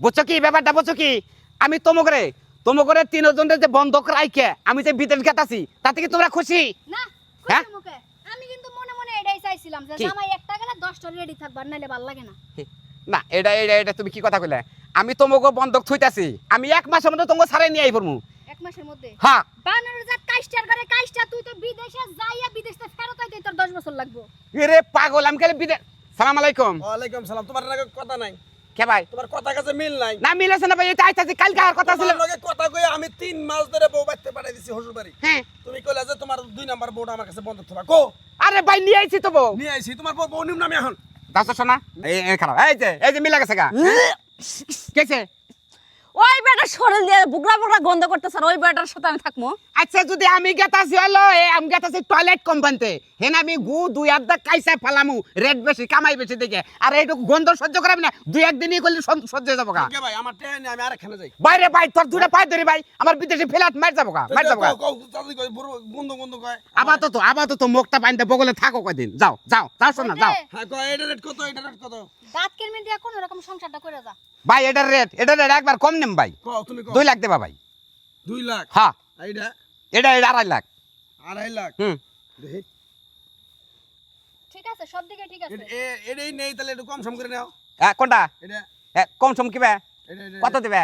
বুঝছ কি ব্যাপারটা বুঝছ কি? আমি তোমাকে তোমাকে তিনজনের যে বন্ধক রাইকে আমি যে বিদেশ গেতাছি তাতে কি তোমরা খুশি? না হ্যাঁ? আমি কিন্তু মনে মনে এটাই চাইছিলাম যে জামাই একটা গেলে রেডি থাকবার নাইলে ভালো লাগে না। না এটা এটা এটা তুমি কি কথা কইলে? আমি তোমাকে বন্ধক থুইতাছি আমি এক মাসের মধ্যে তোমাকে ছাড়াই নিয়ে আইবো এক মাসের মধ্যে? হ্যাঁ। বানর যা কাইস্টার করে কাইস্টা তুই তো বিদেশে যাইয়া বিদেশে ফেরত আইতে তোর 10 বছর লাগবো। রে পাগল আমি খালি বিদেশ সালাম আলাইকুম। ওয়ালাইকুম সালাম তোমার কথা নাই। কে ভাই? তোমার কথা কাছে মিল নাই। না মিলেছে না ভাই এটা আইতাছি কালকে আর কথা ছিল। লগে কথা কই আমি তিন মাস ধরে বউ বাইতে পাঠাই দিছি হসুর বাড়ি হ্যাঁ। তুমি কইলা যে তোমার দুই নাম্বার বউটা আমার কাছে বন্ধ থাকা কো আরে ভাই নিয়ে আইছি তো বউ। নিয়ে আইছি তোমার বউ বউ নিম নামি এখন। দাস শোনা এই এই খারাপ। এই যে এই যে মিলা গেছে গা। কেছে ওই বেটার শরীর দিয়ে বুগরা বুগরা গন্ধ করতেছে ওই বেটার সাথে আমি থাকব। আচ্ছা যদি আমি গেতাছি হলো এ আমি গেতাছি টয়লেট কোম্পানিতে হেন আমি গু দুই আধা কাইসা ফালামু রেট বেশি কামাই বেশি দেখে। আর এইটুকু গন্ধ সহ্য করাবি না দুই একদিনই করলে সহ্য হয়ে যাব গা ভাই আমার ট্রেন আমি আরেকখানে যাই। বাইরে ভাই তোর দুটা পায়ে ধরি ভাই আমার বিদেশে ফ্ল্যাট মার যাব গা মার যাব গা গন্ধ গন্ধ কয়। আপাতত আপাতত মুখটা বাইন্দে বগলে থাকো কয়দিন। যাও যাও যাও শোনা যাও। হ্যাঁ কয় এটা রেট কত এটা রেট কত? দাঁত কেমনে দিয়া কোন রকম সংসারটা করে যা। ভাই এটার রেট এটার রেট একবার কম নেম ভাই। কও তুমি দুই লাখ দেবা ভাই। দুই লাখ? হ্যাঁ। এইটা এটা এটা আড়াই লাখ। আড়াই লাখ? হুম। ঠিক আছে সব দিকে ঠিক আছে। এটাই নেই তাহলে একটু কম সম করে নাও। এ, কোনটা? এটা কম সম কিবে? এটা এটা- কত দিবে?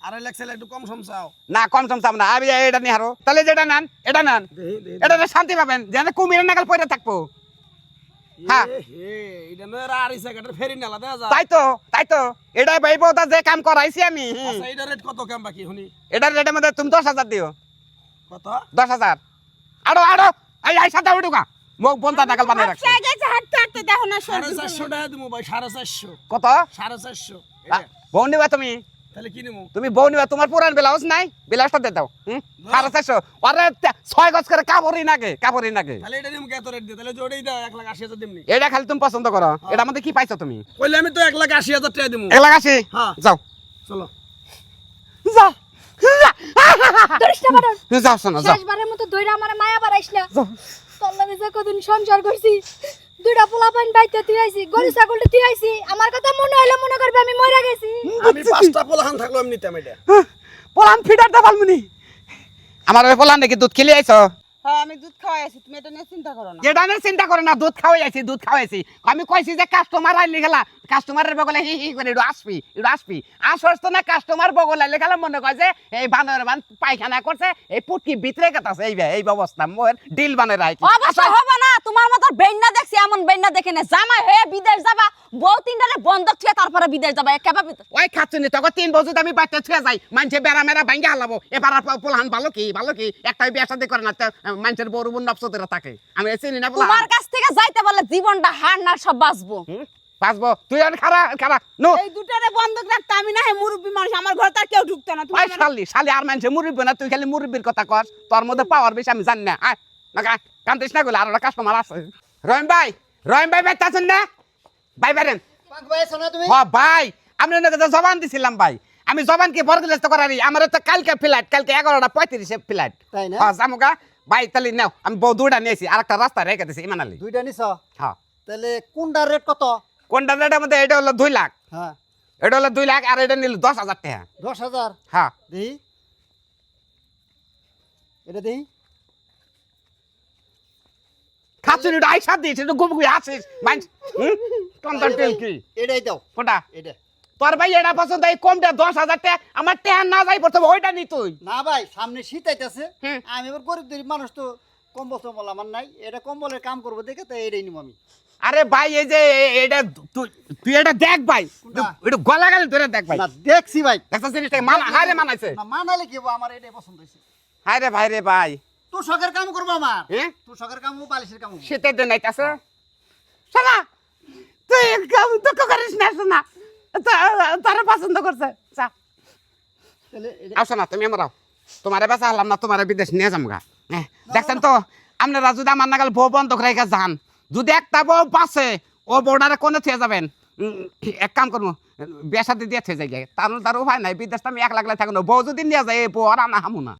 আড়াই লাখ চাইলে একটু কম সম চাও। না কম সম চাম না। আমি এটা নিয়ে হারো। তাহলে যেটা নেন এটা নেন। এটা শান্তি পাবেন যেন কুমিরের নাগাল পয়টা থাকব। হ্যাঁ। এটা তাই তো তাই তো। এটাই তা যে কাম করাইছি আমি। আচ্ছা রেট কত কেম বাকি শুনি। এটার রেটের মধ্যে তুমি দশ হাজার দিও। কত? দশ হাজার। আরও আরও। এই এই সাথে উঠুকা মুখ বন্ধা নাগাল বানিয়ে রাখছে। গেছে হাঁটতে হাঁটতে দেখো না সাড়ে চারশো টাকা দিব ভাই সাড়ে চারশো। কত? সাড়ে চারশো। বউ নিবা তুমি। তাহলে কি নিবো তুমি বউ নিবা তোমার পুরান ব্লাউজ নাই? ব্লাউজটা দিয়ে দাও সাড়ে চারশো। আরে ছয় গজ করে কাপড়ই নাগে কাপড়ই নাগে। তাহলে এটা নিবো কত রেট দিয়ে? তাহলে জোরেই দাও এক লাখ আশি হাজার দিমনি। এটা খালি তুমি পছন্দ করো। এটা মধ্যে কি পাইছো তুমি? কইলে আমি তো এক লাখ আশি হাজার টাকা দিব এক লাখ আশি? হ্যাঁ। যাও। চলো। যাও ধরিস না বানর যাও শোনো শেষবারের মতো দইরা আমার মায়া বাড়াইস না তোর যে কদিন সংসার করছি দুইটা পোলা পাইন বাইতে তুই আইছি গরু ছাগলটা তুই আইছি আমার কথা মনে হইলে মনে করবে আমি মরে গেছি। আমি পাঁচটা পোলাখান থাকল আমি নিতাম এটা পোলান ফিডার দা পালমুনি আমার ওই পোলান নাকি দুধ খেলে আইছো? হ্যাঁ আমি দুধ খাওয়াই আছি তুমি এটা নিয়ে চিন্তা করো না। এটা নিয়ে চিন্তা করে না দুধ খাওয়াই আছি দুধ খাওয়াইছি। আমি কইছি যে কাস্টমার আইলে গেলা কাস্টমারের বগলে হি হি করে একটু আসবি একটু আসবি। আসস তো না কাস্টমার বগলে আইলে গেলা মনে কয় যে এই বানর বান পায়খানা করছে এই পুটকি ভিতরে গেতাছে এই এই ব্যবস্থা মোর ডিল বানে রাখি অবশ্য হবে না। তোমার মতো বেন্না দেখছি এমন বেন্না দেখে না। জামা হয়ে বিদেশ যাবা বউ তিনটারে বন্ধক থুয়ে তারপরে বিদেশ যাবা একেবারে বিদেশ ওই খাচ্ছনি তোকে তিন বছর আমি বাচ্চা ছুঁয়ে যাই মানুষে বেড়া মেরা ভাঙ্গে হালাবো। এবার আর পোলাহান ভালো কি ভালো কি? একটা বিয়ে সাথে করে না তো, মানুষের বড় বোন নবসতেরা থাকে। আমি চিনি না তোমার কাছ থেকে যাইতে বলে জীবনটা হার না সব বাঁচবো। হুম? বাঁচবো। তুই আর খারা খারা নো। এই দুটারে বন্ধক রাখতে আমি না হে মুরব্বী মানুষ আমার ঘর তার কেউ ঢুকতো না। তুই শালি শালি আর মানুষে মুরব্বী না তুই খালি মুরব্বীর কথা কর তোর মধ্যে পাওয়ার বেশি আমি জানি না। আয়। না কান্দিস না গেলে আর একটা কাস্টমার আছে। রহিম ভাই রহিম ভাই বেতে আছেন না? ভাই বেরেন হ ভাই আমি ওনাকে জবান দিছিলাম ভাই। আমি জবান কি বরগিলাস করারি। আমার তো কালকে ফ্লাইট কালকে এগারোটা পঁয়ত্রিশে ফ্লাইট তাই না? হ্যাঁ জামুকা ভাই তাহলে নাও আমি বউ দুইটা নিয়েছি আর একটা রাস্তা রেখে দিছি ইমান আলী দুইটা নিছ? হ্যাঁ তাহলে কোনটার রেট কত? কোনটা রেটের মধ্যে এটা হলো দুই লাখ। হ্যাঁ। এটা হলো দুই লাখ আর এটা নিল দশ হাজার টাকা। দশ হাজার? হ্যাঁ। দেহি এটা দেহি খাচ্ছিস এটা আইসা দিস এটা গুম গুই আসিস। মাইন্স হুম? টন্টন টেল কি? এটাই দাও কোনটা এটা। তোর ভাই এটা পছন্দ এই কমটা দশ হাজার টাকা আমার টেহান না যাই প্রথমে ওইটা নি তুই। না ভাই সামনে শীত আইতাছে। আমি এবার গরিব গরিব মানুষ তো কম্বল টম্বল আমার নাই। এটা কম্বলের কাম করব দেখে তো এটাই নিব আমি। আরে ভাই এই যে এটা তুই তুই এটা দেখ ভাই? এটা গলা গালে ধরে দেখ ভাই। না দেখছি ভাই। দেখছিস জিনিসটা মানা হায় রে মানাইছে। না মানালে কি আমার এটাই পছন্দ হয়েছে। হায় রে ভাই রে ভাই। তুই শখের কাম করব আমার হ্যাঁ তুই শখের কাম হব, বালিশের কাম। শীতের দিন আইতাছে শোনা তুই কাম দুঃখ করিস না শোনা তোর পছন্দ করছে এটা- আসো না তুমি আমরাও তোমার বেচা হলাম না তোমার বিদেশ নিয়ে যাম গা হ্যাঁ, দেখছেন তো আপনারা যদি আমার নাগাল বউ বন্ধ রেখে যান যদি একটা বউ বাসে ও বউটারে কোনে থেকে যাবেন উম, এক কাম করব বিয়ে সাথে দিয়ে থেকে যাই তার তার উপায় নাই বিদেশটা আমি এক লাগলে থাকব বউ যদি নিয়ে যায় বউ আর আনা হামু না